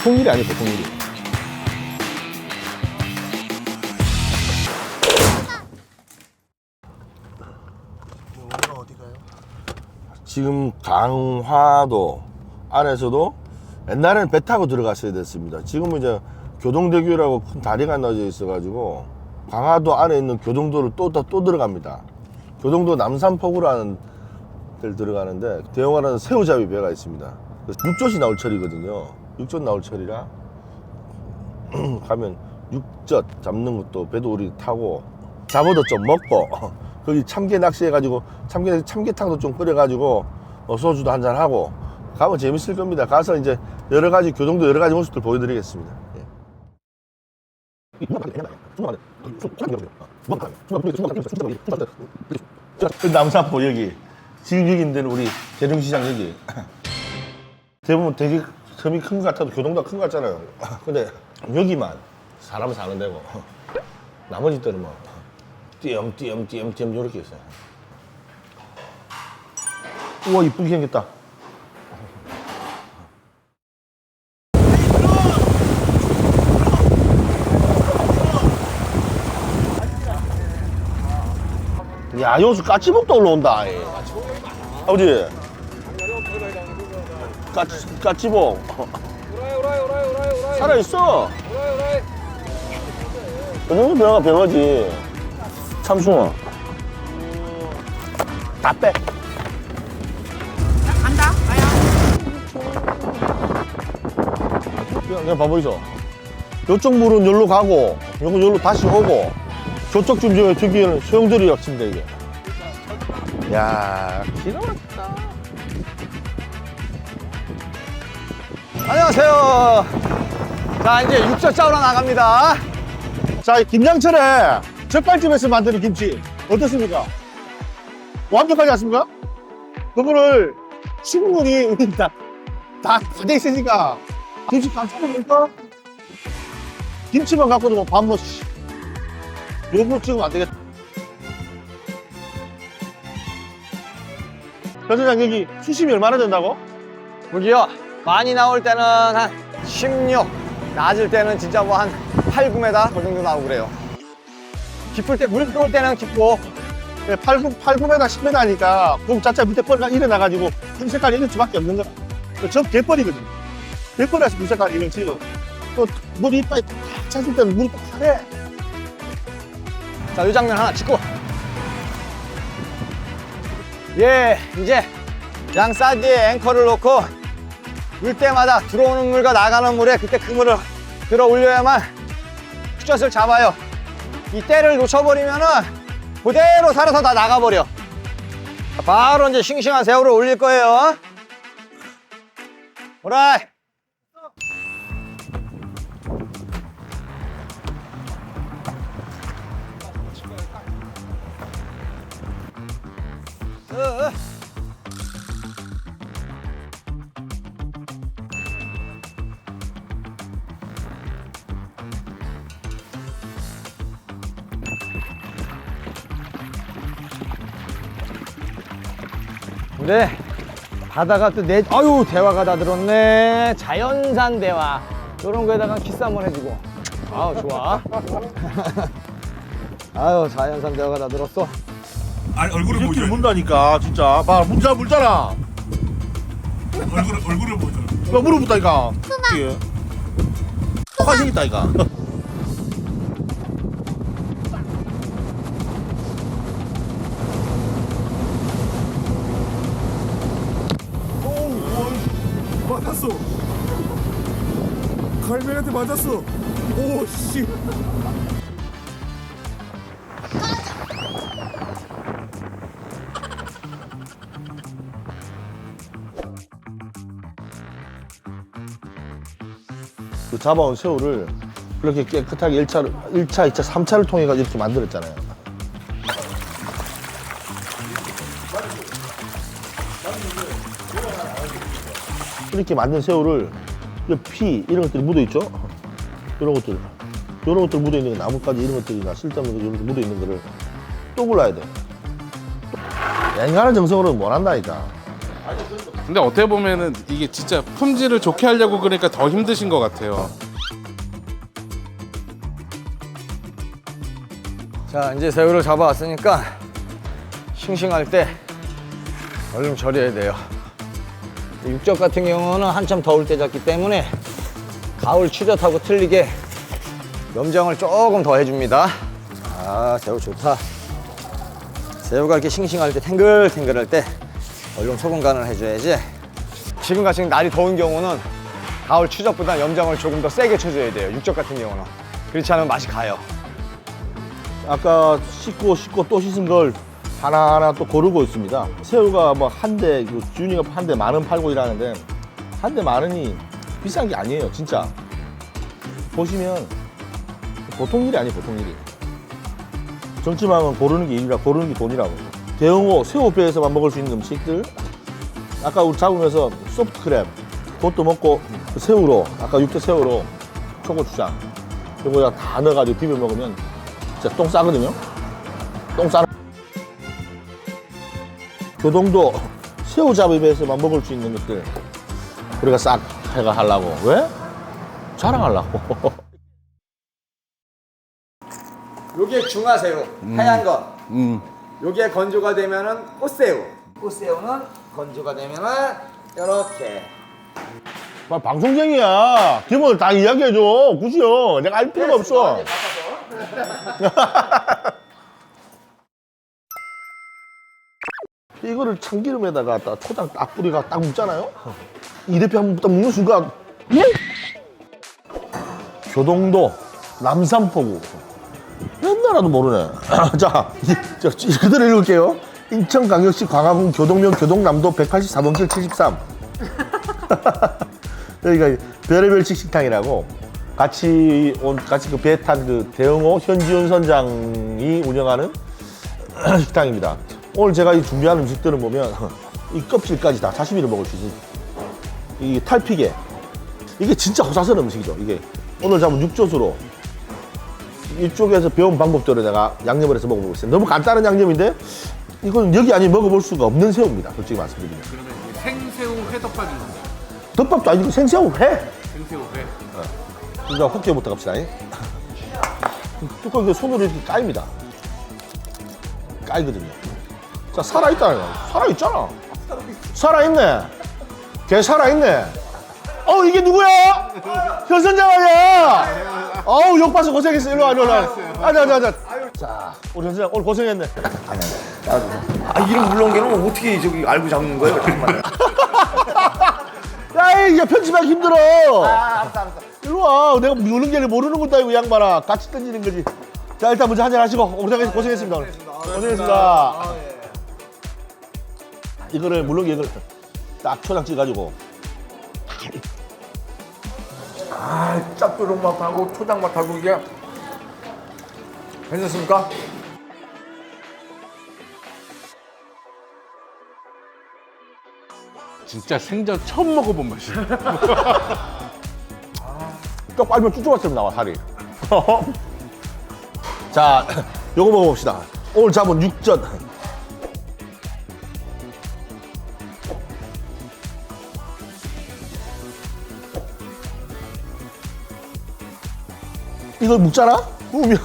보통 일이 아니에요, 보통 일이. 오늘 어디 가요? 지금 강화도 안에서도 옛날에는 배 타고 들어갔어야 됐습니다. 지금은 이제 교동대교라고 큰 다리가 나져 있어가지고 강화도 안에 있는 교동도를 또, 또, 또 들어갑니다. 교동도 남산포구라는 데를 들어가는데 대용하라는 새우잡이 배가 있습니다. 육젓이 나올 철이거든요. 육젓 나올 철이라 가면 육젓 잡는 것도 배도 우리 타고 잡어도 좀 먹고 거기 참게 낚시해가지고 참게 참게탕도 좀 끓여가지고 어, 소주도 한잔 하고 가면 재밌을 겁니다. 가서 이제 여러 가지 교동도 여러 가지 모습들 보여드리겠습니다. 예. 그 남산포 여기 지금 여기 있는 데는 우리 대중시장 여기 대부분 되게 섬이 큰 것 같아도 교동도 큰 것 같잖아요. 근데 여기만 사람 사는 데고 나머지 때는 뭐 띄엄띄엄띄엄띄엄 이렇게 있어요. 우와 이쁘게 생겼다. 야 여기서 까치복도 올라온다. 이. 아버지. 까치, 까치복. 살아있어. 이 정도 병어가 병어지. 참숭어. 다 빼. 간다. 그냥, 그냥 봐보이소. 요쪽 물은 여기로 가고, 요거 여기로 다시 오고, 저쪽 좀 저, 저기는 소용돌이 약입니다 이게. 야 기가 막히 안녕하세요. 자, 이제 육젓 짜우러 나갑니다. 자, 이 김장철에 젓갈집에서 만드는 김치 어떻습니까? 완벽하지 않습니까? 그거를 충분히 우리 다, 다, 다돼 있으니까 김치 간짜먹을까 김치만 갖고도 뭐밥 먹지. 요거 찍으면 안 되겠다. 변사장 여기 수심이 얼마나 된다고? 여기요. 많이 나올 때는 한 16, 낮을 때는 진짜 뭐 한 8, 9m 그 정도 나오고 그래요. 깊을 때, 물 들어올 때는 깊고, 8, 9, 8, 9m, 10m니까 그 자체 밑에 뻘가 일어나가지고 흰 색깔이 이럴 수밖에 없는 거야. 저 개뻘이거든. 개뻘이라서 물 색깔이 이렇지. 또 물이 이빨이 탁 찼을 때는 물이 딱 파래. 자, 이 장면 하나 찍고. 예, 이제 양 사이드에 앵커를 놓고 물 때마다 들어오는 물과 나가는 물에 그때 그 물을 들어 올려야만 숫젖을 잡아요. 이 때를 놓쳐버리면은 그대로 살아서 다 나가버려. 자, 바로 이제 싱싱한 새우를 올릴 거예요. 오라이. 네. 바다가 또 내, 아유, 대화가 다 들었네. 자연산 대화. 이런 거에다가 키스 한번 해주고. 아우, 좋아. 아유, 자연산 대화가 다 들었어. 아니 얼굴을 이렇게 보여줘. 문다니까 진짜. 봐, 문자 물잖아. 얼굴 얼굴을 보여줘. 야, 물어붙다니까. 이게. 똑같이 생겼다니까. 갈매한테 맞았어. 오 씨. 그 잡아온 새우를 그렇게 깨끗하게 1차, 1차, 2차, 3차를 통해 가지고 이렇게 만들었잖아요. 이렇게 만든 새우를 이 피 이런 것들이 묻어 있죠. 이런 것들, 이런 것들 묻어 있는 거, 나뭇가지 이런 것들이나 쓸데없는 거 이런 거 묻어 있는 거를 또 골라야 돼. 야, 인간은 정성으로 못 한다니까. 근데 어떻게 보면은 이게 진짜 품질을 좋게 하려고 그러니까 더 힘드신 것 같아요. 자 이제 새우를 잡아왔으니까 싱싱할 때 얼른 절여야 돼요 육젓 같은 경우는 한참 더울 때 잡기 때문에 가을 추젓하고 틀리게 염장을 조금 더 해줍니다. 아 새우 좋다. 새우가 이렇게 싱싱할 때 탱글탱글할 때 얼른 소금 간을 해줘야지. 지금같이 날이 더운 경우는 가을 추젓보다 염장을 조금 더 세게 쳐줘야 돼요. 육젓 같은 경우는. 그렇지 않으면 맛이 가요. 아까 씻고 씻고 또 씻은 걸 하나하나 또 고르고 있습니다. 새우가 뭐 한 대, 그 준이가 한 대 만 원 팔고 일하는데 한 대 만 원이 비싼 게 아니에요, 진짜. 보시면 보통 일이 아니에요, 보통 일이. 정치망은 고르는 게 일이라 고르는 게 돈이라고. 대형호 새우배에서만 먹을 수 있는 음식들. 아까 우리 잡으면서 소프트 크랩 그것도 먹고 그 새우로 아까 육회 새우로 초고추장 이거 다 넣어가지고 비벼 먹으면 진짜 똥 싸거든요. 똥 싸. 교동도 새우잡이에서만 먹을 수 있는 것들 우리가 싹 해가 하려고 왜? 자랑하려고. 요게 중화새우 하얀 거 음. 요게 건조가 되면은 꽃새우 꽃새우는 건조가 되면은 이렇게 아, 방송쟁이야. 기본을 다 이야기해줘. 굳이요. 내가 알 필요가 없어. 이거를 참기름에다가 딱 초장 딱 뿌리가 딱 묻잖아요. 이 대표 한번 딱 묻는 순간, 예? 교동도 남산포구. 옛날라도 모르네. 자, 그대로 읽을게요. 인천광역시 광화문 교동면 교동남도 184번 길 73. 여기가 별의별 식식당이라고 같이 온 같이 그 배 탄 그 대영호 현지훈 선장이 운영하는 식당입니다. 오늘 제가 이 준비한 음식들을 보면 이 껍질까지 다 사시미를 먹을 수 있어요. 이 탈피게 이게 진짜 호사스러운 음식이죠. 이게 오늘 잡은 육젓으로 이쪽에서 배운 방법대로 내가 양념을 해서 먹어보고 있어요. 너무 간단한 양념인데 이건 여기 아니 먹어볼 수가 없는 새우입니다. 솔직히 말씀드리면. 그러면 생새우 회덮밥인 건가요? 덮밥도 아니고 생새우 회. 생새우 회. 이제 호깨부터 갑시다. 뚜껑 그 손으로 이렇게 까입니다. 까이거든요. 자, 살아있다. 살아있잖아. 살아있네. 걔 살아있네. 어, 이게 누구야? 현선장 아니야? 어우, 욕 봐서 고생했어. 일로 와, 일로 와. 앉아, 앉아, 앉아. 자, 우리 현선장 오늘 고생했네. 아 이름 물렁개는 어떻게 저기 알고 잡는 거예요? 정말. 야, 이게 편집하기 힘들어. 아, 알았어, 알았어. 일로 와. 내가 모르는 게 모르는 것도 아니고, 이 양반아. 같이 던지는 거지. 자, 일단 먼저 한잔 하시고. 고생했, 고생했습니다. 오늘. 고생했습니다. 이거를, 물론 이걸 딱 초장 찍어가지고. 아 짭조름 맛하고 초장 맛하고 이게 괜찮습니까? 진짜 생전 처음 먹어본 맛이에요. 딱 빨면 쭈쭈같이 나와, 살이. 자, 요거 먹어봅시다. 오늘 잡은 육전. 이걸 묵잖아? 무면,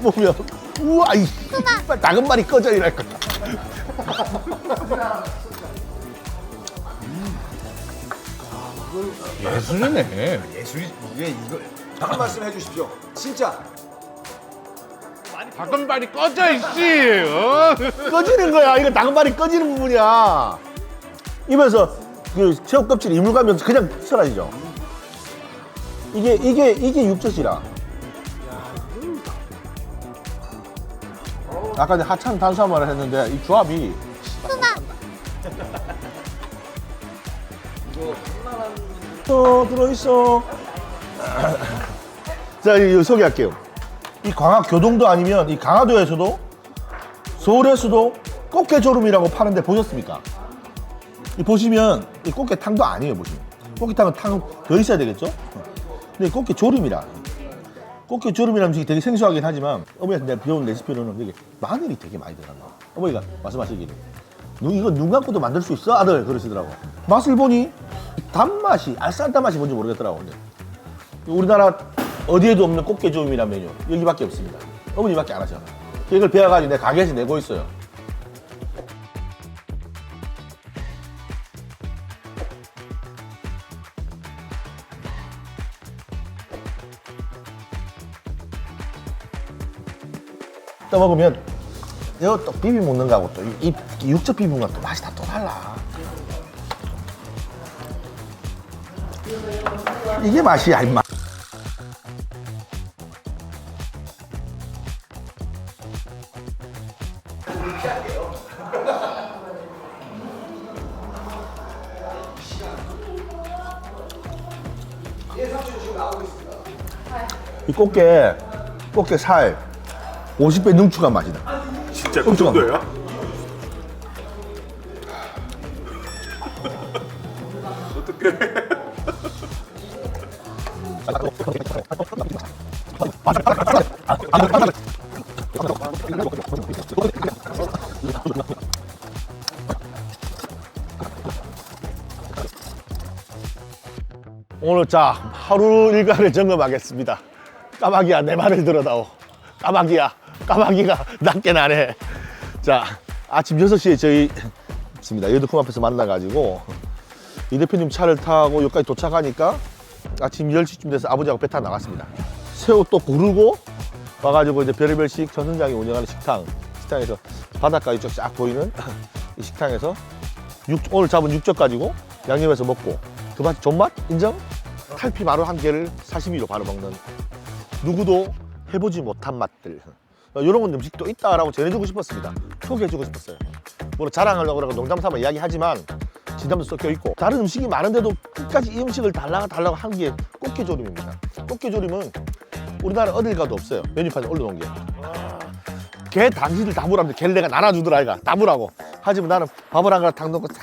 무면. 우와, 이 씨발, 작은 말이 꺼져, 이랄까. 예술이네. 예술이 이게 이거 한 말씀 해주십시오. 진짜 박은발이 꺼져 있지. 어? 꺼지는 거야. 이거 당발이 꺼지는 부분이야. 입에서 그 새우 껍질이 이물가면서 그냥 사라지죠. 이게 이게 이게 육젓이라. 아까 이제 하찮은 탄수화물을 했는데 이 조합이 또 들어있어. 자, 이 소개할게요. 이 광화 교동도 아니면 이 강화도에서도 서울에서도 꽃게조름이라고 파는데 보셨습니까? 이 보시면 이 꽃게탕도 아니에요 보시면 꽃게탕은 탕 더 있어야 되겠죠? 근데 꽃게조름이라 꽃게조름이라는 음식이 되게 생소하긴 하지만 어머니한테 내가 배운 레시피로는 여기 마늘이 되게 많이 들어간다. 어머니가 말씀하시기를 누, 이거 눈 감고도 만들 수 있어? 아들 그러시더라고. 맛을 보니 단맛이 알싸한 단맛이 뭔지 모르겠더라고 근데. 우리나라 어디에도 없는 꽃게조림이란 메뉴. 여기밖에 없습니다. 어머니밖에 안 하셔. 이걸 배워가지고 내 가게에서 내고 있어요 떠먹으면 이거 또 비비 먹는 거하고 또 이, 이 육즙 비비는 거또 맛이 다 또 달라. 이게 맛이야 임마. 이 꽃게 꽃게 살 50배 능축한 맛이다 진짜 그 엄청 정도예요? 어떡해 오늘 자 하루 일과를 점검하겠습니다. 까마귀야 내 말을 들어다오. 까마귀야 까마귀가 낮게 나네. 자 아침 6시에 저희 있습니다. 여의도컴 앞에서 만나가지고 이 대표님 차를 타고 여기까지 도착하니까 아침 10시쯤 돼서 아버지하고 배 타고 나갔습니다. 새우 또 고르고 와가지고 이제 별의별식 전선장이 운영하는 식당 식당에서 바닷가 이쪽 쫙 보이는 이 식당에서 육, 오늘 잡은 육젓 가지고 양념해서 먹고 그 맛 존맛 인정? 탈피 바로 한 개를 사시미로 바로 먹는 누구도 해보지 못한 맛들 이런 음식도 있다라고 전해주고 싶었습니다. 소개해주고 싶었어요. 물론 자랑하려고 농담 삼아 이야기하지만 진담도 섞여 있고 다른 음식이 많은데도 끝까지 이 음식을 달라고 달라고 한 게 꽃게조림입니다. 꽃게조림은 우리나라 어딜 가도 없어요. 메뉴판에 올려놓은 게. 개 당시들 다 물하면 걔를 내가 나눠주더라 아이가. 다 물하고. 하지만 나는 밥을 한 그릇 딱 넣고 싹,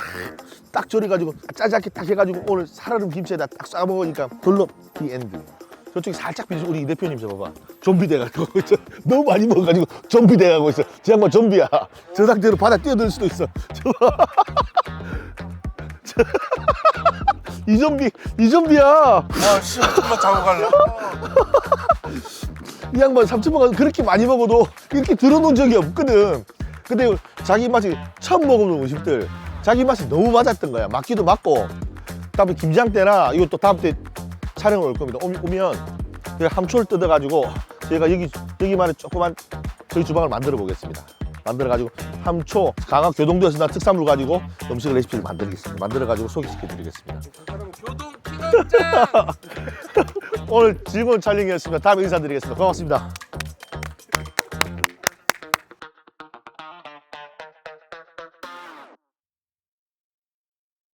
딱 졸여가지고 짜잘하게 딱 해가지고 오늘 살얼음 김치에다 딱 싸 먹으니까 별로 비엔드 저쪽에 살짝 비서 우리 이 대표님 저 봐봐 좀비 돼가지고 저 너무 많이 먹어가지고 좀비 돼가고 있어 저 양반 좀비야 저 상태로 바다 뛰어들 수도 있어 이 좀비 이 좀비야 아 씨 좀만 자고 갈래. 이 양반 삼천포가 그렇게 많이 먹어도 이렇게 들어놓은 적이 없거든. 근데 자기 맛이 처음 먹어보는 음식들 자기 맛이 너무 맞았던 거야. 맞기도 맞고. 다음에 김장 때나 이거 또 다음 때 촬영을 올 겁니다. 오면, 오면 제가 함초를 뜯어가지고 저희가 여기 여기만의 조그만 저희 주방을 만들어 보겠습니다. 만들어가지고 함초 강화 교동도에서 난 특산물 가지고 음식 레시피를 만들겠습니다. 만들어가지고 소개시켜 드리겠습니다. 교동. 오늘 즐거운 촬영이었습니다. 다음에 인사드리겠습니다. 고맙습니다.